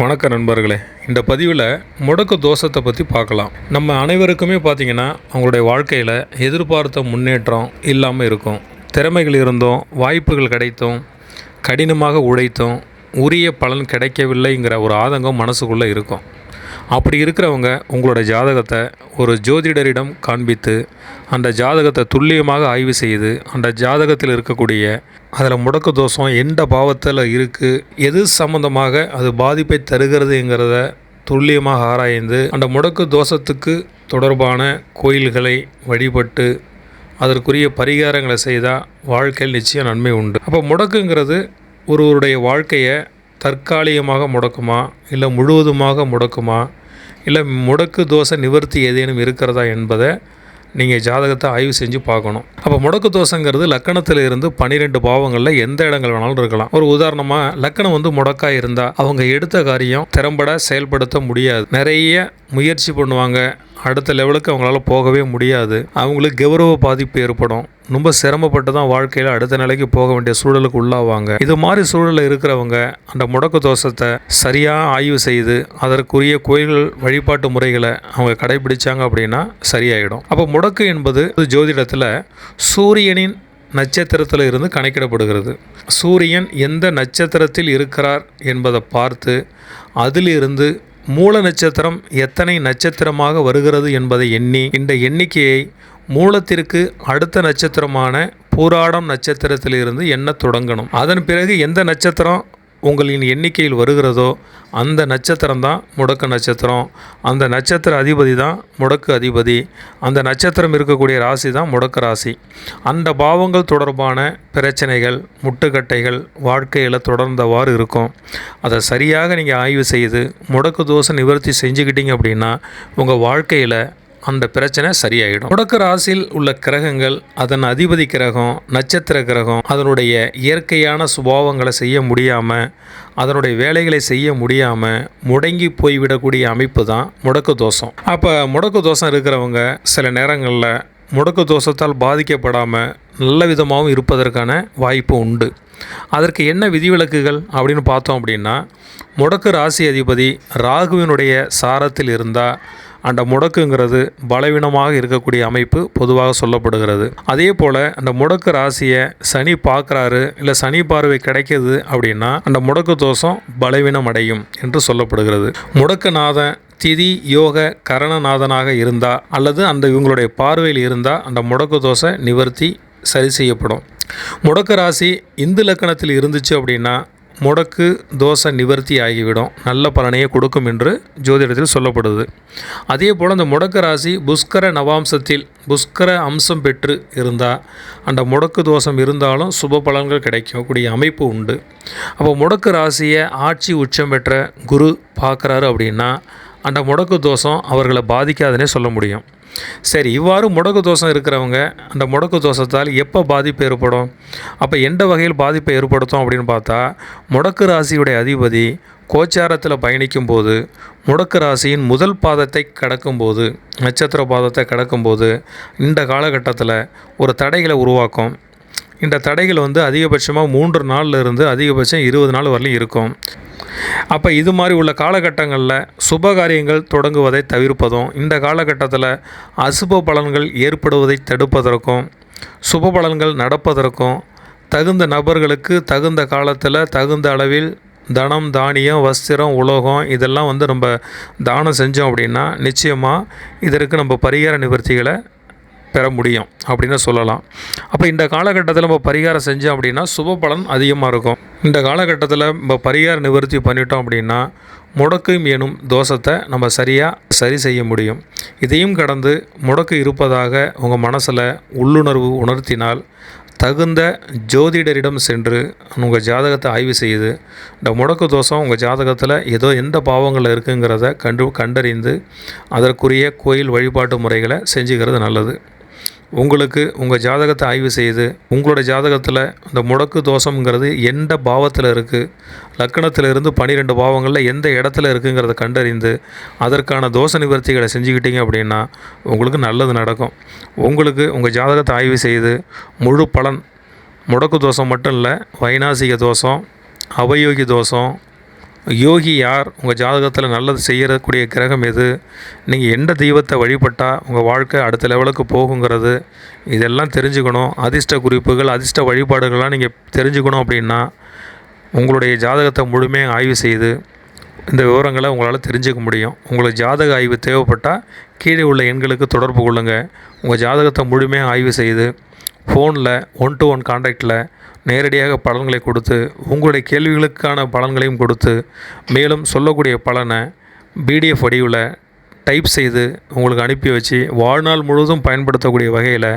வணக்க நண்பர்களே இந்த பதிவில் முடக்கு தோஷத்தை பற்றி பார்க்கலாம். நம்ம அனைவருக்குமே பார்த்திங்கன்னா அவங்களுடைய வாழ்க்கையில் எதிர்பார்த்த முன்னேற்றம் இல்லாமல் இருக்கும். திறமைகள் இருந்தும் வாய்ப்புகள் கிடைத்தும் கடினமாக உழைத்தும் உரிய பலன் கிடைக்கவில்லைங்கிற ஒரு ஆதங்கம் மனசுக்குள்ளே இருக்கும். அப்படி இருக்கிறவங்க உங்களோட ஜாதகத்தை ஒரு ஜோதிடரிடம் காண்பித்து அந்த ஜாதகத்தை துல்லியமாக ஆய்வு செய்து அந்த ஜாதகத்தில் இருக்கக்கூடிய அதில் முடக்கு தோஷம் எந்த பாவத்தில் இருக்குது எது சம்பந்தமாக அது பாதிப்பை தருகிறதுங்கிறத துல்லியமாக ஆராய்ந்து அந்த முடக்கு தோஷத்துக்கு தொடர்பான கோயில்களை வழிபட்டு அதற்குரிய பரிகாரங்களை செய்தால் வாழ்க்கையில் நிச்சயம் நன்மை உண்டு. அப்போ முடக்குங்கிறது ஒருவருடைய வாழ்க்கையை தற்காலிகமாக முடக்குமா? இல்லை முழுவதுமாக முடக்குமா? இல்லை முடக்கு தோசை நிவர்த்தி ஏதேனும் இருக்கிறதா என்பதை நீங்கள் ஜாதகத்தை ஆய்வு செஞ்சு பார்க்கணும். அப்போ முடக்கு தோசைங்கிறது லக்கணத்தில் இருந்து பன்னிரெண்டு பாவங்களில் எந்த இடங்கள் வேணாலும் இருக்கலாம். ஒரு உதாரணமாக லக்கணம் வந்து முடக்காக இருந்தால் அவங்க எடுத்த காரியம் திறம்பட செயல்படுத்த முடியாது. நிறைய முயற்சி பண்ணுவாங்க. அடுத்த லெவலுக்கு அவங்களால போகவே முடியாது. அவங்களுக்கு கௌரவ பாதிப்பு ஏற்படும். ரொம்ப சிரமப்பட்டு தான் வாழ்க்கையில் அடுத்த நிலைக்கு போக வேண்டிய சூழலுக்கு உள்ளாவாங்க. இது மாதிரி சூழலில் இருக்கிறவங்க அந்த முடக்கு தோஷத்தை சரியாக ஆய்வு செய்து அதற்குரிய கோயில்கள் வழிபாட்டு முறைகளை அவங்க கடைபிடிச்சாங்க அப்படின்னா சரியாயிடும். அப்போ முடக்கு என்பது ஜோதிடத்தில் சூரியனின் நட்சத்திரத்தில் இருந்து கணக்கிடப்படுகிறது. சூரியன் எந்த நட்சத்திரத்தில் இருக்கிறார் என்பதை பார்த்து அதிலிருந்து மூல நட்சத்திரம் எத்தனை நட்சத்திரமாக வருகிறது என்பதை எண்ணி இந்த எண்ணிக்கையை மூலத்திற்கு அடுத்த நட்சத்திரமான பூராடம் நட்சத்திரத்திலிருந்து எண்ணத் தொடங்கணும். அதன் பிறகு எந்த நட்சத்திரம் உங்களின் எண்ணிக்கையில் வருகிறதோ அந்த நட்சத்திரம் தான் முடக்கு நட்சத்திரம். அந்த நட்சத்திர அதிபதி தான் முடக்கு அதிபதி. அந்த நட்சத்திரம் இருக்கக்கூடிய ராசி தான் முடக்கு ராசி. அந்த பாவங்கள் தொடர்பான பிரச்சனைகள் முட்டுக்கட்டைகள் வாழ்க்கையில் தொடர்ந்தவாறு இருக்கும். அதை சரியாக நீங்கள் ஆய்வு செய்து முடக்கு தோசை நிவர்த்தி செஞ்சுக்கிட்டீங்க அப்படின்னா உங்கள் வாழ்க்கையில் அந்த பிரச்சனை சரியாயிடும். முடக்கு ராசியில் உள்ள கிரகங்கள் அதன் அதிபதி கிரகம் நட்சத்திர கிரகம் அதனுடைய இயற்கையான சுபாவங்களை செய்ய முடியாமல் அதனுடைய வேலைகளை செய்ய முடியாமல் முடங்கி போய்விடக்கூடிய அமைப்பு தான் முடக்கு தோஷம். அப்போ முடக்கு தோஷம் இருக்கிறவங்க சில நேரங்களில் முடக்கு தோஷத்தால் பாதிக்கப்படாமல் நல்ல விதமாகவும் இருப்பதற்கான வாய்ப்பு உண்டு. அதற்கு என்ன விதிவிலக்குகள் அப்படின்னு பார்த்தோம் அப்படின்னா முடக்கு ராசி அதிபதி ராகுவினுடைய சாரத்தில் இருந்தால் அந்த முடக்குங்கிறது பலவீனமாக இருக்கக்கூடிய அமைப்பு பொதுவாக சொல்லப்படுகிறது. அதே போல் அந்த முடக்கு ராசியை சனி பார்க்குறாரு இல்லை சனி பார்வை கிடைக்கிது அப்படின்னா அந்த முடக்கு தோஷம் பலவீனம் அடையும் என்று சொல்லப்படுகிறது. முடக்குநாதன் திதி யோக கரணநாதனாக இருந்தால் அல்லது அந்த இவங்களுடைய பார்வையில் இருந்தால் அந்த முடக்கு தோசை நிவர்த்தி சரி செய்யப்படும். முடக்கு ராசி இந்து லக்கணத்தில் இருந்துச்சு அப்படின்னா முடக்கு தோசை நிவர்த்தி ஆகிவிடும். நல்ல பலனையை கொடுக்கும் என்று ஜோதிடத்தில் சொல்லப்படுது. அதே போல் அந்த முடக்கு ராசி புஷ்கர நவாம்சத்தில் புஷ்கர அம்சம் பெற்று இருந்தால் அந்த முடக்கு தோஷம் இருந்தாலும் சுப பலன்கள் கிடைக்கக்கூடிய அமைப்பு உண்டு. அப்போ முடக்கு ராசியை ஆட்சி உச்சம் பெற்ற குரு பார்க்குறாரு அப்படின்னா அந்த முடக்கு தோஷம் அவர்களை பாதிக்காதுன்னே சொல்ல முடியும். சரி இவ்வாறு முடக்கு தோஷம் இருக்கிறவங்க அந்த முடக்கு தோஷத்தால் எப்போ பாதிப்பு ஏற்படும்? அப்போ எந்த வகையில் பாதிப்பை ஏற்படுத்தும் அப்படின்னு பார்த்தா முடக்கு ராசியுடைய அதிபதி கோச்சாரத்தில் பயணிக்கும் போது முடக்கு ராசியின் முதல் பாதத்தை கடக்கும்போது நட்சத்திர பாதத்தை கடக்கும்போது இந்த காலகட்டத்தில் ஒரு தடைகளை உருவாக்கும். இந்த தடைகள் வந்து அதிகபட்சமாக மூன்று நாளில் இருந்து அதிகபட்சம் இருபது நாள் வரலையும் இருக்கும். அப்போ இது மாதிரி உள்ள காலகட்டங்களில் சுப காரியங்கள் தொடங்குவதை தவிர்ப்பதும் இந்த காலகட்டத்தில் அசுப பலன்கள் ஏற்படுவதை தடுப்பதற்கும் சுப பலன்கள் நடப்பதற்கும் தகுந்த நபர்களுக்கு தகுந்த காலத்தில் தகுந்த அளவில் தனம் தானியம் வஸ்திரம் உலோகம் இதெல்லாம் வந்து நம்ம தானம் செஞ்சோம் அப்படின்னா நிச்சயமாக இதற்கு நம்ம பரிகார நிவர்த்திகளை பெற முடியும் அப்படின்னு சொல்லலாம். அப்போ இந்த காலகட்டத்தில் நம்ம பரிகாரம் செஞ்சோம் அப்படின்னா சுப பலன் அதிகமாக இருக்கும். இந்த காலகட்டத்தில் நம்ம பரிகார நிவர்த்தி பண்ணிட்டோம் அப்படின்னா முடக்கும் எனும் தோஷத்தை நம்ம சரியாக சரி செய்ய முடியும். இதையும் கடந்து முடக்கு இருப்பதாக உங்கள் மனசில் உள்ளுணர்வு உணர்த்தினால் தகுந்த ஜோதிடரிடம் சென்று உங்கள் ஜாதகத்தை ஆய்வு செய்து இந்த முடக்கு தோஷம் உங்கள் ஜாதகத்தில் ஏதோ எந்த பாவங்கள் இருக்குங்கிறத கண்டு கண்டறிந்து அதற்குரிய கோயில் வழிபாட்டு முறைகளை செஞ்சுக்கிறது நல்லது. உங்களுக்கு உங்கள் ஜாதகத்தை ஆய்வு செய்து உங்களோட ஜாதகத்தில் இந்த முடக்கு தோஷங்கிறது எந்த பாவத்தில் இருக்குது லக்கணத்தில் இருந்து பன்னிரெண்டு பாவங்களில் எந்த இடத்துல இருக்குங்கிறத கண்டறிந்து அதற்கான தோஷ நிவர்த்திகளை செஞ்சுக்கிட்டீங்க அப்படின்னா உங்களுக்கு நல்லது நடக்கும். உங்களுக்கு உங்கள் ஜாதகத்தை ஆய்வு செய்து முழு பலன் முடக்கு தோஷம் மட்டும் இல்லை வைநாசிக தோஷம் அவயோகி தோஷம் யோகி யார்? உங்கள் ஜாதகத்தில் நல்லது செய்யக்கூடிய கிரகம் எது? நீங்கள் எந்த தெய்வத்தை வழிபட்டால் உங்கள் வாழ்க்கை அடுத்த லெவலுக்கு போகுங்கிறது இதெல்லாம் தெரிஞ்சுக்கணும். அதிர்ஷ்ட குறிப்புகள் அதிர்ஷ்ட வழிபாடுகள்லாம் நீங்கள் தெரிஞ்சுக்கணும் அப்படின்னா உங்களுடைய ஜாதகத்தை முழுமையாக ஆய்வு செய்து இந்த விவரங்களை உங்களால் தெரிஞ்சுக்க முடியும். உங்களுக்கு ஜாதக ஆய்வு தேவைப்பட்டால் கீழே உள்ள எண்களுக்கு தொடர்பு கொள்ளுங்கள் உங்கள் ஜாதகத்தை முழுமையாக ஆய்வு செய்து ஃபோனில் ஒன் டு ஒன் காண்டாக்டில் நேரடியாக பலன்களை கொடுத்து உங்களுடைய கேள்விகளுக்கான பலன்களையும் கொடுத்து மேலும் சொல்லக்கூடிய பலனை பிடிஎஃப் வடிவில் டைப் செய்து உங்களுக்கு அனுப்பி வச்சு வாழ்நாள் முழுவதும் பயன்படுத்தக்கூடிய வகையில்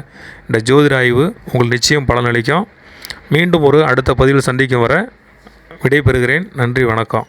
இந்த ஜோதிட ஆய்வு உங்களுக்கு நிச்சயம் பலனளிக்கும் மீண்டும் ஒரு அடுத்த பதிவில் சந்திக்கும் வர விடைபெறுகிறேன். நன்றி வணக்கம்.